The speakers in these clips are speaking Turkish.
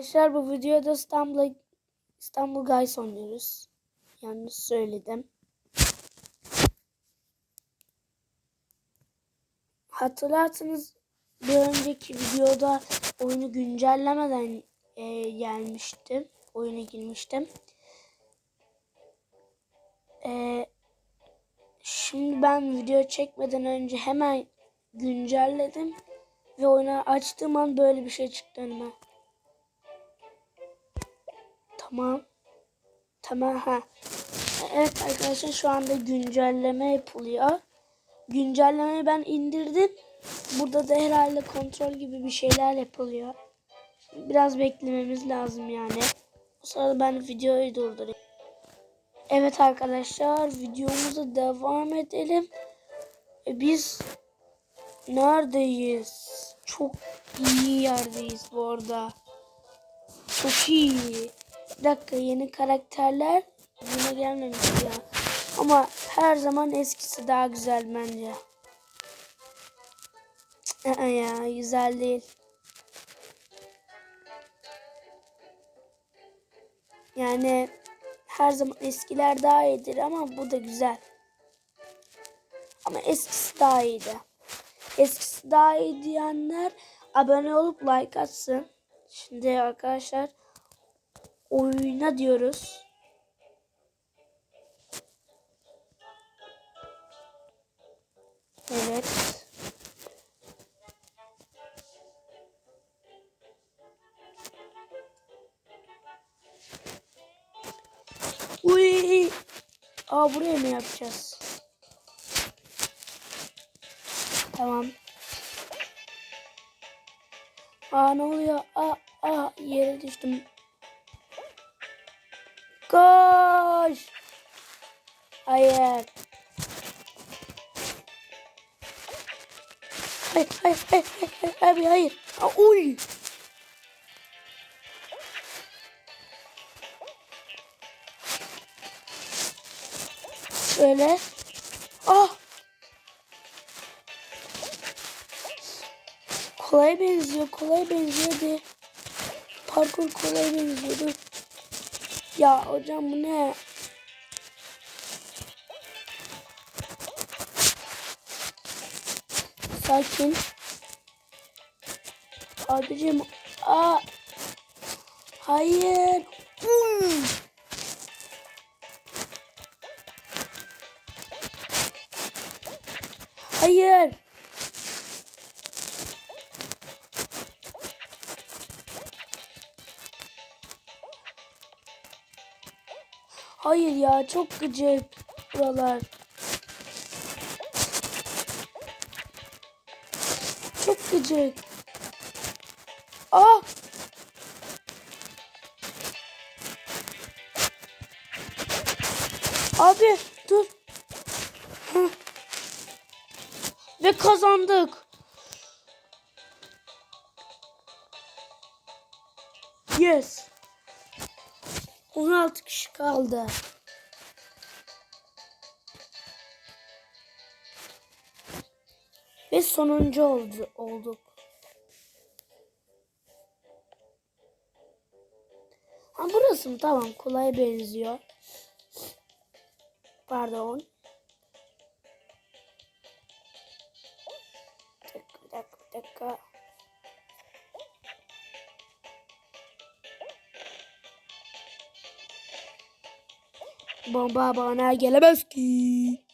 Arkadaşlar bu videoda İstanbul İstanbul Guys oynuyoruz. Yanlış söyledim. Hatırlarsınız bir önceki videoda oyunu güncellemeden e, gelmiştim. Oyuna girmiştim. E, şimdi ben video çekmeden önce hemen güncelledim. Ve oyunu açtığım an böyle bir şey çıktı önüme. Tamam. Tamam ha. Evet arkadaşlar şu anda güncelleme yapılıyor. Güncellemeyi ben indirdim. Burada da herhalde kontrol gibi bir şeyler yapılıyor. Biraz beklememiz lazım yani. O sırada ben videoyu durdurayım. Evet arkadaşlar videomuza devam edelim. E, biz neredeyiz? Çok iyi yerdeyiz bu arada. Çok iyi. Dakika yeni karakterler yine gelmemiş ya. Ama her zaman eskisi daha güzel bence. Cık, ya güzel değil. Yani her zaman eskiler daha iyidir ama bu da güzel. Ama eskisi daha iyiydi. Eskisi daha iyi diyenler abone olup like atsın. Şimdi arkadaşlar oyuna diyoruz. Evet. Uy. Aa buraya mı yapacağız? Tamam. Aa ne oluyor? Aa, aa yere düştüm. Koş. Hayır. Hayır, hayır, hayır, hayır, hayır, hayır. Aa, uy. Şöyle. Ah. Kolay benziyor, kolay benziyor hadi. Parkur kolay benziyor. Dur. Ya hocam bu ne? Sakin. Abicim. Aa. Hayır. Hmm. Hayır. Hayır ya çok gıcık buralar. Çok gıcık. Ah! Abi dur. Ve kazandık. Yes. 16 kişi kaldı. Ve sonuncu oldu, olduk. Ha burası mı? Tamam kolay benziyor. Pardon. Dakika, dakika, dakika. Bomba bana gelemez ki.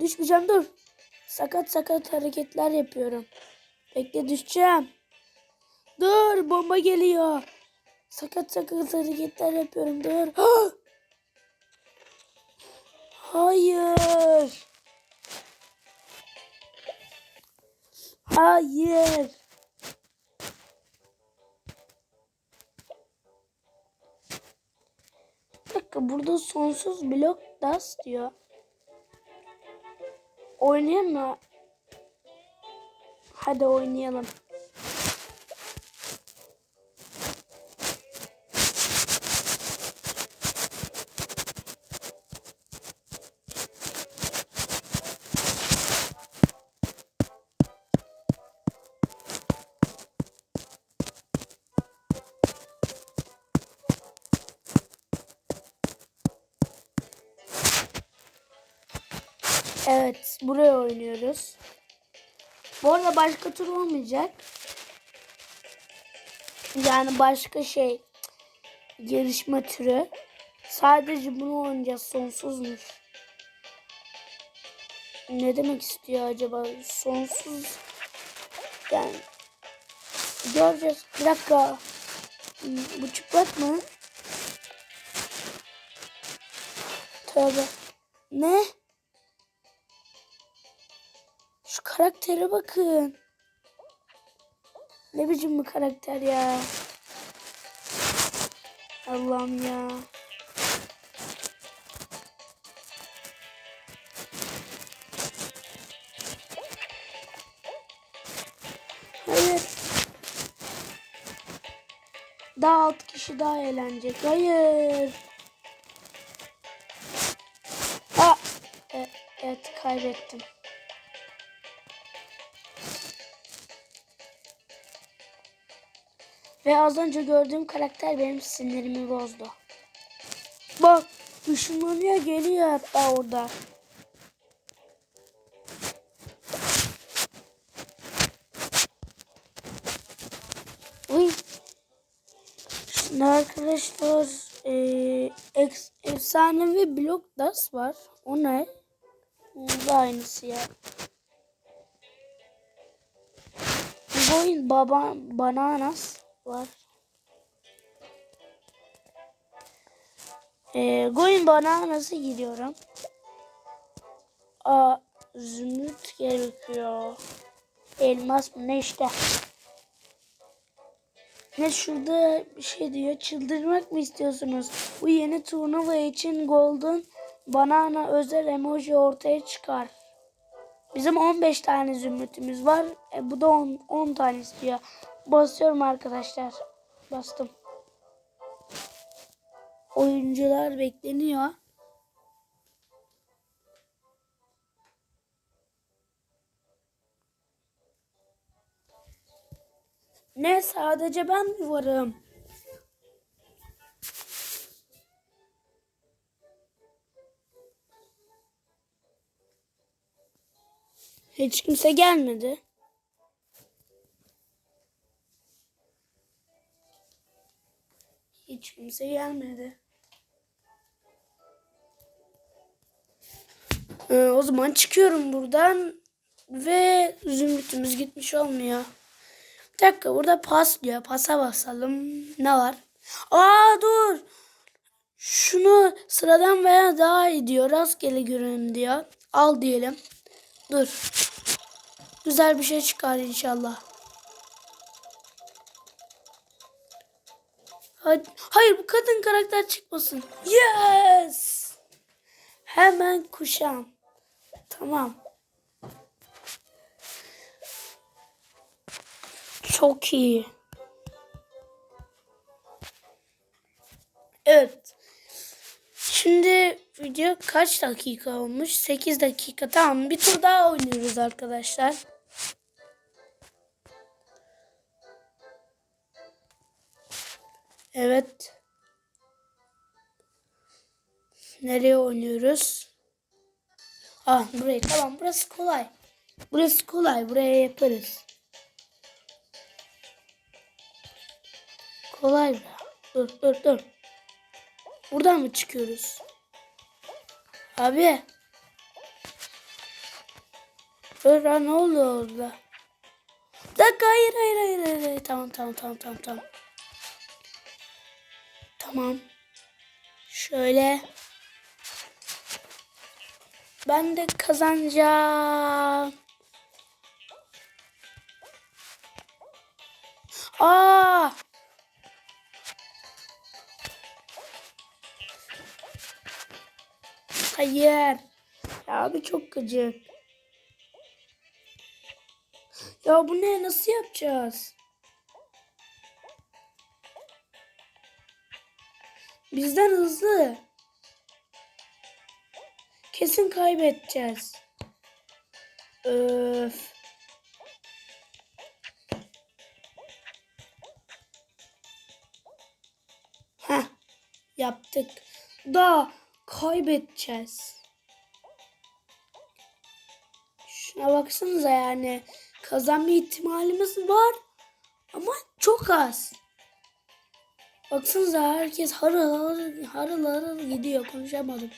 Düşmeyeceğim dur. Sakat sakat hareketler yapıyorum. Bekle düşeceğim. Dur bomba geliyor. Sakat sakat hareketler yapıyorum. Dur. Hayır. Hayır. Dakika burada sonsuz blok das diyor. Oynayalım mı? Hadi oynayalım. Evet, buraya oynuyoruz. Bu arada başka tur olmayacak. Yani başka şey yarışma türü. Sadece bunu oynayacağız. Sonsuzmuş. Ne demek istiyor acaba? Sonsuz yani göreceğiz. Bir dakika. Bu çıplak mı? Tövbe. Ne? Şu karaktere bakın. Ne biçim bir karakter ya. Allah'ım ya. Hayır. Daha alt kişi daha eğlenecek. Hayır. Aa, e- evet kaybettim. Ve az önce gördüğüm karakter benim sinirimi bozdu. Bak ışınlanıyor geliyor hatta orada. Uy. Şimdi arkadaşlar e, efsanevi blok das var. O ne? Bu da aynısı ya. Boyun baba bananas var. Ee, Going Bananas'a gidiyorum. Aa, zümrüt gerekiyor. Elmas mı ne işte. Ne şurada bir şey diyor. Çıldırmak mı istiyorsunuz? Bu yeni turnuva için Golden Banana özel emoji ortaya çıkar. Bizim 15 tane zümrütümüz var. E, bu da 10, 10 tane istiyor. Basıyorum arkadaşlar. Bastım. Oyuncular bekleniyor. Ne sadece ben mi varım? Hiç kimse gelmedi. Hiç kimse gelmedi. Ee, o zaman çıkıyorum buradan ve zümrütümüz gitmiş olmuyor. Bir dakika burada pas diyor. Pasa basalım. Ne var? Aa dur. Şunu sıradan veya daha iyi diyor. Rastgele görün diyor. Al diyelim. Dur. Güzel bir şey çıkar inşallah. Hadi. Hayır bu kadın karakter çıkmasın. Yes. Hemen kuşam. Tamam. Çok iyi. Evet. Şimdi video kaç dakika olmuş? 8 dakika. Tamam bir tur daha oynuyoruz arkadaşlar. Evet. Nereye oynuyoruz? Ah burayı tamam burası kolay. Burası kolay buraya yaparız. Kolay be. Dur dur dur. Buradan mı çıkıyoruz? Abi. Lan, ne oldu orada? Bir dakika hayır hayır hayır. hayır. Tamam tamam tamam tamam tamam. Tamam. Şöyle. Ben de kazanacağım. Aa! Hayır. Ya abi çok gıcık. Ya bu ne? Nasıl yapacağız? Bizden hızlı. Kesin kaybedeceğiz. Öf. Heh. Yaptık. Da kaybedeceğiz. Ya baksanıza yani kazanma ihtimalimiz var ama çok az. Baksanıza herkes harıl harıl harıl harıl gidiyor konuşamadım.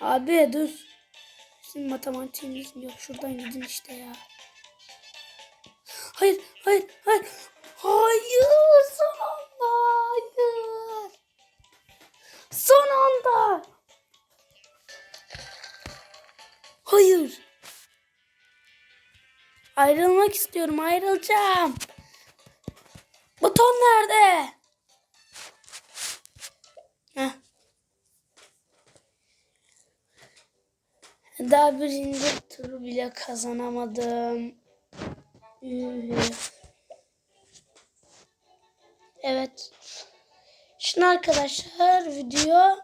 Abi dur. Sizin matematiğiniz yok. Şuradan gidin işte ya. Hayır, hayır, hayır. Hayır, son anda. Hayır. Son anda. Hayır. Ayrılmak istiyorum. Ayrılacağım. Buton nerede? Heh. Daha birinci turu bile kazanamadım. Evet. Şimdi arkadaşlar video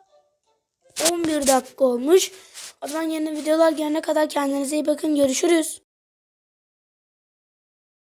11 dakika olmuş. O zaman yeni videolar gelene kadar kendinize iyi bakın. Görüşürüz.